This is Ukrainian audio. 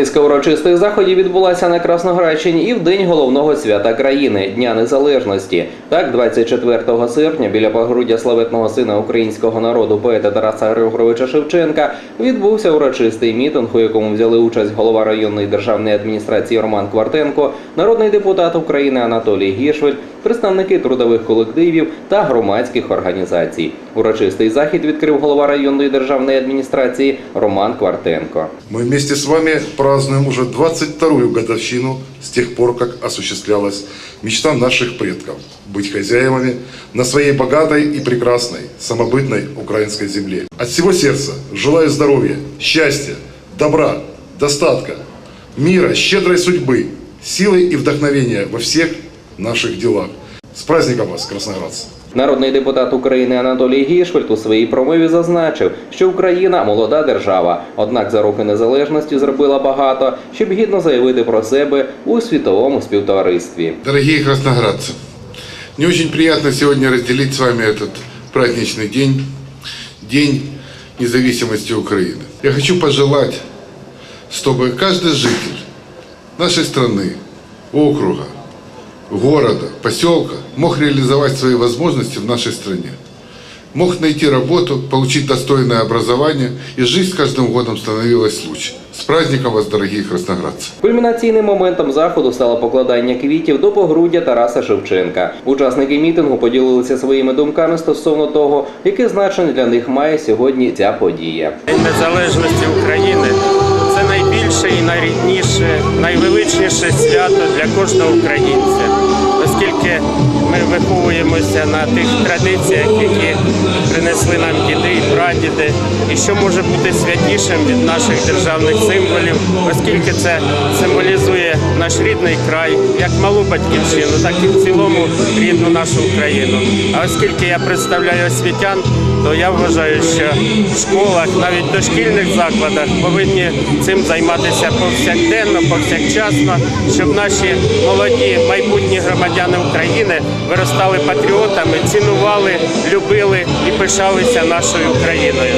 Низка урочистих заходів відбулася на Красноградщині і в день головного свята країни Дня Незалежності. Так, 24 серпня біля погруддя славетного сина українського народу поета Тараса Григоровича Шевченка відбувся урочистий мітинг, у якому взяли участь голова районної державної адміністрації Роман Квартенко, народний депутат України Анатолій Гішвель, представники трудових колективів та громадських організацій. Урочистий захід відкрив голова районної державної адміністрації Роман Квартенко. Мы вместе с вами празднуем уже 22-ю годовщину с тех пор, как осуществлялась мечта наших предков – быть хозяевами на своей богатой и прекрасной самобытной украинской земле. От всего сердца желаю здоровья, счастья, добра, достатка, мира, щедрой судьбы, силы и вдохновения во всех наших делах. С праздником вас, красноградцы! Народний депутат України Анатолій Гішвельд у своїй промові зазначив, що Україна молода держава, однак за роки незалежності зробила багато, щоб гідно заявити про себе у світовому співтоваристві. Дорогие красноградцы, мне очень приятно сегодня разделить с вами этот праздничный день, День независимости Украины. Я хочу пожелать, чтобы каждый житель нашей страны, округа, города, поселка мог реализовать свои возможности в нашей стране. Мог найти работу, получить достойное образование, и жизнь с каждым годом становилась лучше. С праздником вас, дорогие красноградцы! Кульмінаційним моментом заходу стало покладання квітів до погруддя Тараса Шевченка. Учасники мітингу поділилися своїми думками стосовно того, яке значення для них має сьогодні ця подія. День незалежності України це найбільше і найрідніше, найвеличніше свято для кожного українця, оскільки ми виховуємося на тих традиціях, які принесли нам діди і і що може бути святішим від наших державних символів, оскільки це символізує наш рідний край, як малу батьківщину, так і в цілому рідну нашу Україну. А оскільки я представляю освітян, то я вважаю, що в школах, навіть дошкільних закладах, повинні цим займатися повсякденно, повсякчасно, щоб наші молоді майбутні громадяни України виростали патріотами, цінували, любили і пишалися нашою Україною.